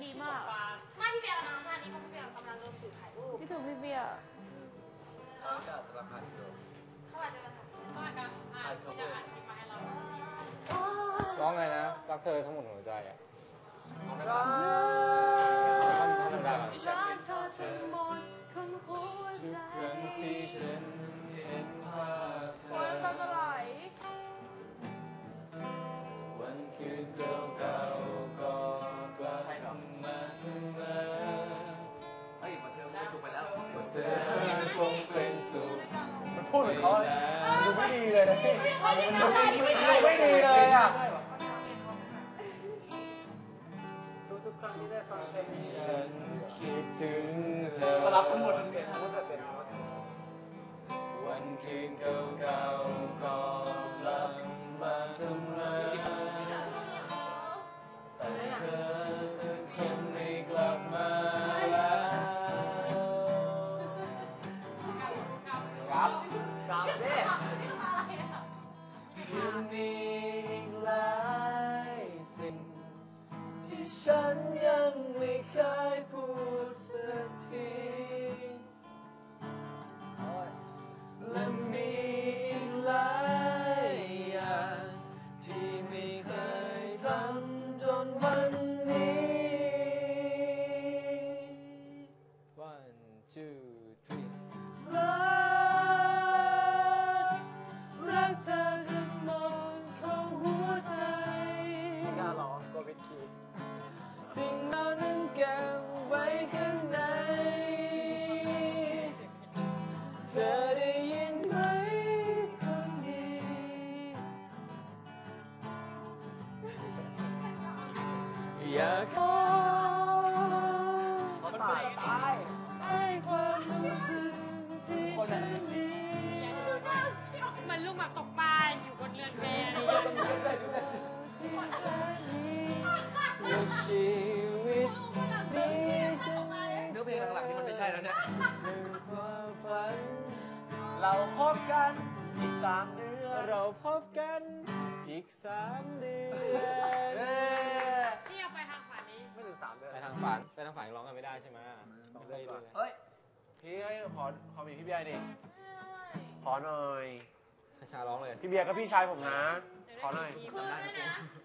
พี่เบียร์เป็นคนดีมาก ไม่พี่เบียร์กำลังทำท่านี้เพราะพี่เบียร์กำลังโดนสื่อถ่ายรูปพี่ถึงพี่เบียร์เขาอาจจะมาถ่ายเขาอาจจะอ่านจะอ่านคลิปมาให้เราร้องไงนะ รักเธอทั้งหมดหัวใจอะร้องได้ เลยนะพี่ไม่ดีเลยดูไม่ดีเลยอะทุกๆครั้งที่ได้ฟังเพลงนี้ฉันคิดถึงเธอสลับกันหมดมันเปลี่ยนทั้งหมดเป็นวันคืนเก่าๆก็กลับมาเสมอแต่เธอเธอคนไม่กลับมาแล้วครับครับ two three รักรักเธอทั้งหมดของหัวใจกล้าร้องกลัววิดคีย์สิ่งเหล่านั้นเก็บไว้ข้างใน เธอได้ยินไหมคนดี อยากขอ เรือนแพที่แท้นี้และชีวิตนี้ฉันเนื้อเพลงหลังๆนี่มันไม่ใช่แล้วเนี่ยหนึ่งความฝัน เราพบกันอีกสามเดือนเราพบกันอีกสามเดือนเย้ที่เอาไปทางฝันนี้ไม่ถึงสามเดือนไปทางฝันไปทางฝันร้องกันไม่ได้ใช่ไหมสองไม่เดืได้อนดูก่อนเลยเฮ้ยพี่ให้ขอขอมีพี่เบียร์ดิขอหน่อย คชาร้องเลยพี่เบียร์ก็พี่ชายผมนะ ขอหน่อยคือด้วยนะ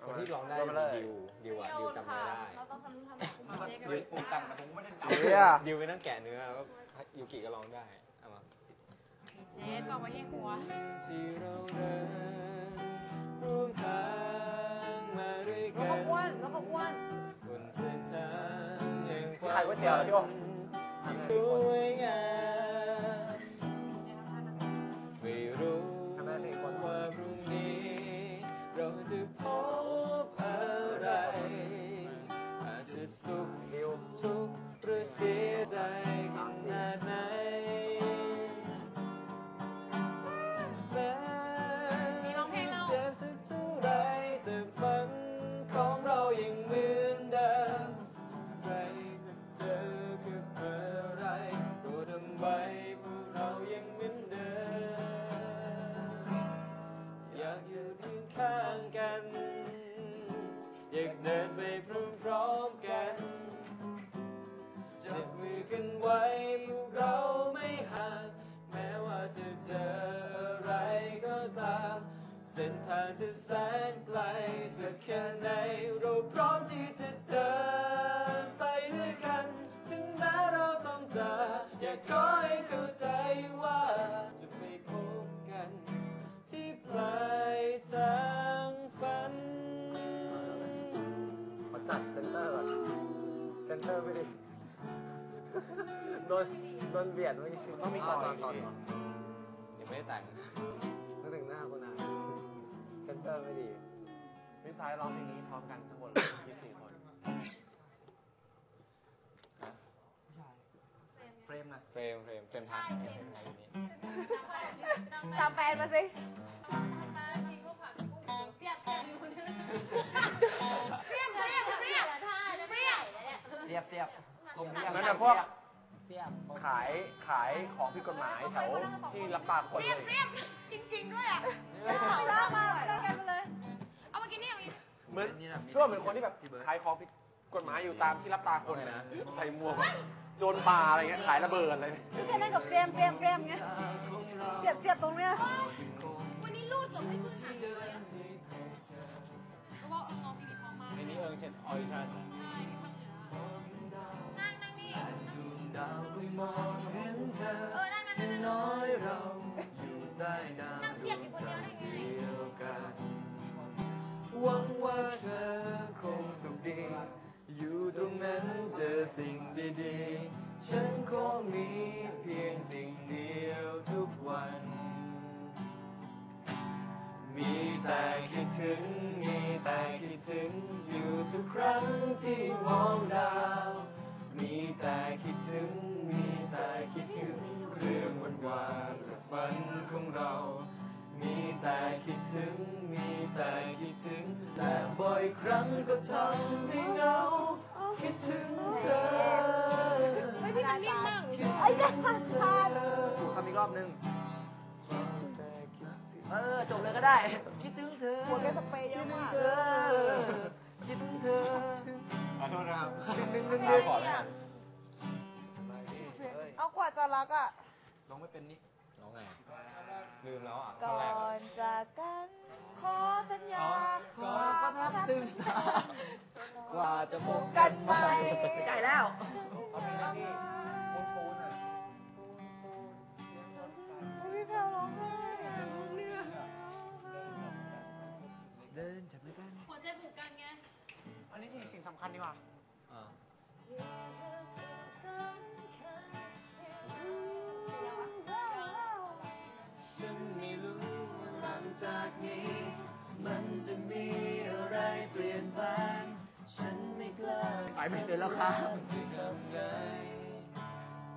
คนที่ร้องได้เามาเลยดิวดิวอะดิวจำไม่ได้เราต้องทำทำแบบดิวผมจำแต่ผมไม่ได้จำเบียร์ ดิวไปนั่งแกะเนื้อแล้วก็ยูกิก็ร้องได้เอามาเจ๊บอกไว้ที่หัว ที่เราเดินร่วมทางมาด้วยแล้วกัเขานอ้วนแล้วเขาอ้วน บนเส้นทางแห่งความ ขายก๋วยเตี๋ยวเหรอพี่โอที่สวยงาม เดินไปพร้อมๆกันจับมือกันไว้พวกเราไม่ห่างแม้ว่าจะเจออะไรก็ตามเส้นทางจะแสนไกลสักแค่ไหนเราพร้อมที่จะเดินไปด้วยกัน ถึงแม้เราต้องเจออยากขอให้เข้าใจว่า โดนโดนเบียดเมื่อกี้ต้องมีก่อนตอนตอนยังไม่ได้แต่งนึกถึงหน้าคนอะเซนเตอร์ไม่ดีพี่สายร้องเพลงนี้พร้อมกันทั้งหมดเลย24คนเฟรมนะเฟรมเฟรมเฟรมพักเฟรมพักอยู่นี่ตามแฟนมาสิเปรี้ยวเปรี้ยวเปรี้ยวเปรี้ยวเปรี้ยวท่าเปรี้ยวเสียบ เสียบผมเสียบนั่นน่ะพวกขายขายของผิดกฎหมายแถวที่รับปากคนเปรี้เลยวยเปรี้ยวจริง ๆ ด้วยอะเอาแล้วมาเลิกกันไปเลยเหมือนช่วเหมือนคนที่แบบขายของผิดกฎหมายอยู่ตามที่รับตาคนนะใส่หมวกแบบโจรป่าอะไรเงี้ยขายระเบิดอะไรเนี่ยแค่นั้นกับเปรียมเปรียมเปรียมไงเสียบเสียบตรงเนี้ยวันนี้รูดกับไม่ขึ้นหนังเลยอะเพราะว่าเออน้องพี่มีท้องมากในนี้เอิงเช่นออดิชั่นใช่ที่ภาคเหนือนั่งนั่งนี่ นั่งเอองนั่งนั่งนั่น้อยเราอยู่ใต้ดาวนั่งเสียบอยู่คนเดียวได้ไงเดียวกันหวังว่าเธอคงสุขดีอยู่ตรงนั้นเจอสิ่งดีๆ ฉันคงมีเพียงสิ่งเดียวทุกวัน มีแต่คิดถึง มีแต่คิดถึง อยู่ทุกครั้งที่มองดาว มีแต่คิดถึง มีแต่คิดถึงเรื่องวันวานและฝันของเรา มีแต่คิดถึง มีแต่คิดถึง แต่บ่อยครั้งก็ทำให้เหงา คิดถึงเธอไม่พี่มันนิ่มมากไอ้ยักษ์ขาถูกซ้ำอีกรอบนึง เออจบเลยก็ได้ คิดถึงเธอหัวแกสเปรย์เยอะมากคิดถึงเธอ ขอโทษนะครับนึงนึงอะไรนึงเนี่ยเอากว่าจะรักอะร้องไม่เป็นนี่น้องไง ลืมแล้วอะก่อนจากกันขอสัญญาขอประทับตื่นตากว่าจะพบกันใหม่ใจแล้วเขามีหน้าที่ปูนปูนอะพี่แพลวร้องไห้ นนี้สิ่งสิ่งสำคัญดีกว่าฉันไม่รู้ว่าหลังจากนี้ มันจะมีอะไรเปลี่ยนแปลงฉันไม่กล้าไปไม่เจอแล้วครับจะทำไง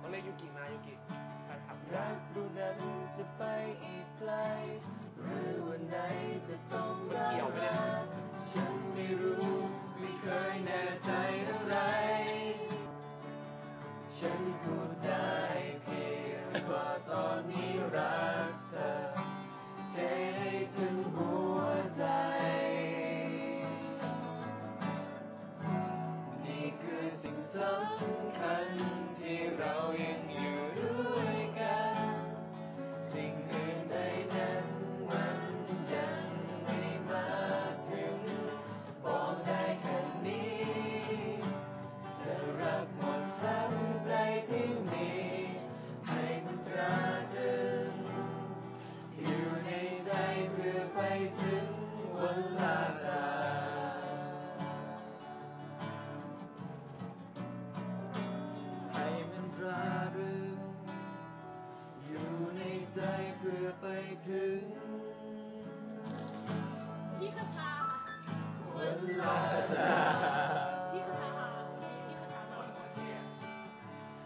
ต้องเรียกยูกิมายูกิแฟนคลับรักดูนั้นจะไปอีกไกลหรือวันไหนจะต้องรักเกี่ยวไหมเนี่ย เพื่อไปถึงพี่คชาค่ะวันลาจากพี่คชาค่ะพี่คชาค่ะ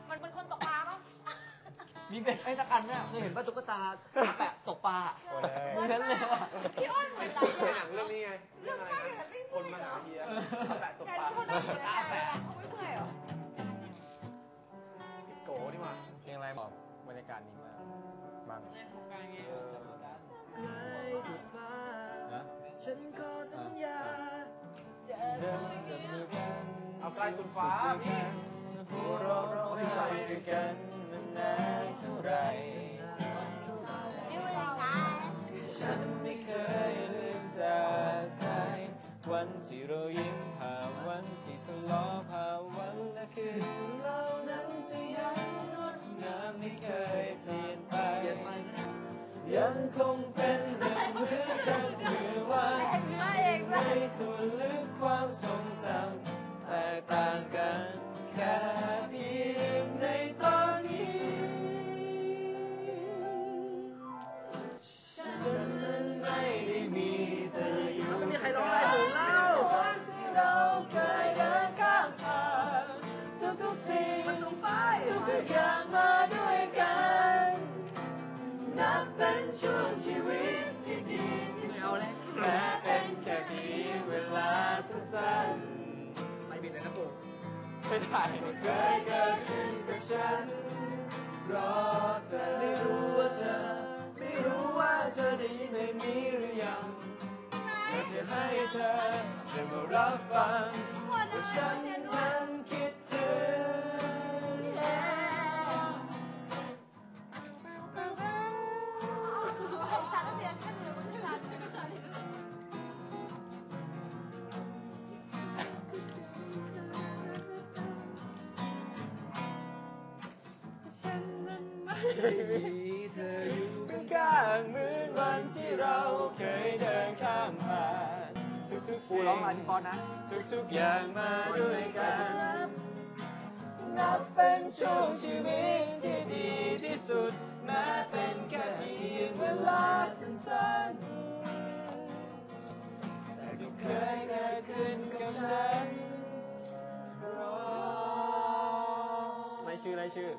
มันเป็นคนตกปลาปะมีเบ็ดไอ้สักอันไหมเคยเห็นป่ะตุ๊กตาแปะตกปลาโอ้ยเหมือนเลยอะพี่อ้อนเหมือนไรในหนัอะงเรื่องนี้ไงเรื่องอะไรนะคนมาหาเฮียแปะตบแทนปากที่เขานั่งอยู่ในงานเลยอะ เอาใกล้สุดฟ้าพี่หัวเราะร้องไห้ด้วยกันมันนานเท่าไหรไม่เวลาฉันไม่เคยลืมเธอใจวันที่เรายิ้มผ่านวันที่ทะเลาะผ่านวันและคืนเหล่านั้นจะยังงดงามไม่เคยเปลี่ยนไปยังคงเป็นดังเหมือนกับเมื่อวานมาเองด้ในวยส่วนลึกความทรงจำ แต่ต่างกันแค่ รอเธอไม่รู้ว่าเธอ ไม่รู้ว่าเธอได้ยินเพลงนี้หรือยังไจะให้เธอได้มารับฟังว่าฉันนั้น มีเธออยู่ข้างๆเหมือนวันที่เราเคยเดินข้ามผ่านทุกๆปูสิ่งร้องมาที่ปอนนะ ทุกๆอย่างมาด้วยกัน นับเป็นช่วงชีวิตที่ดีที่สุด แม้เป็นแค่เพียงเวลาสั้นๆ แต่ที่เคยเกิดขึ้นกับฉันรอ ไม่ชื่อไรชื่อ